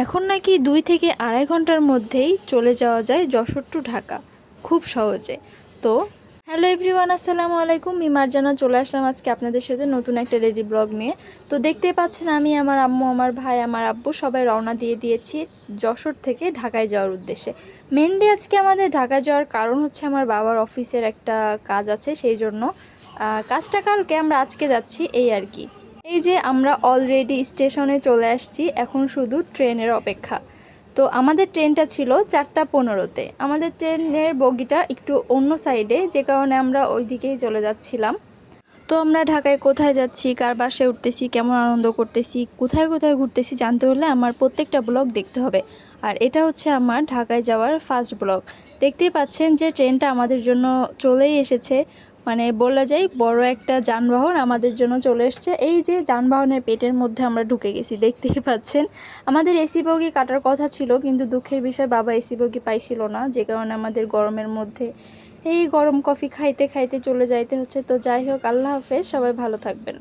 এখন নাকি দুই থেকে আড়াই ঘণ্টার মধ্যেই চলে যাওয়া যায় যশোর টু ঢাকা। খুব সহজে। তো, হ্যালো এভরিওয়ান, আসসালামু আলাইকুম। আমি মার্জানা, চলে আসলাম আজকে আপনাদের সাথে নতুন একটা রেডি ব্লগ নিয়ে। তো দেখতেই পাচ্ছেন, আমি, আমার আম্মু, আমার ভাই, আমার আব্বু সবাই রওনা দিয়ে দিয়েছি যশোর থেকে ঢাকায় যাওয়ার উদ্দেশ্যে। মেনলি আজকে আমাদের ঢাকায় যাওয়ার কারণ হচ্ছে আমার বাবার অফিসের একটা কাজ আছে, সেই জন্য কাজটা কালকে আমরা আজকে যাচ্ছি, এই আর কি। এই যে আমরা অলরেডি স্টেশনে চলে আসছি, এখন শুধু ট্রেনের অপেক্ষা। তো আমাদের ট্রেনটা ছিল চারটা পনেরোতে। আমাদের ট্রেনের বগিটা একটু অন্য সাইডে যে কারণে আমরা ওই দিকেই চলে যাচ্ছিলাম। তো আমরা ঢাকায় কোথায় যাচ্ছি, কার বাসে উঠতেছি, কেমন আনন্দ করতেছি, কোথায় কোথায় ঘুরতেছি জানতে হলে আমার প্রত্যেকটা ব্লগ দেখতে হবে। আর এটা হচ্ছে আমার ঢাকায় যাওয়ার ফার্স্ট ব্লগ। দেখতেই পাচ্ছেন যে ট্রেনটা আমাদের জন্য চলেই এসেছে। মানে বলা যায় বড় একটা যানবাহন আমাদের জন্য চলে এসছে। এই যে যানবাহনের পেটের মধ্যে আমরা ঢুকে গেছি, দেখতেই পাচ্ছেন। আমাদের এসি বগি কাটার কথা ছিল, কিন্তু দুঃখের বিষয় বাবা এসি বগি পাইছিল না, যে কারণে আমাদের গরমের মধ্যে এই গরম কফি খাইতে খাইতে চলে যাইতে হচ্ছে। তো যাই হোক, আল্লাহ হাফেজ, সবাই ভালো থাকবেন।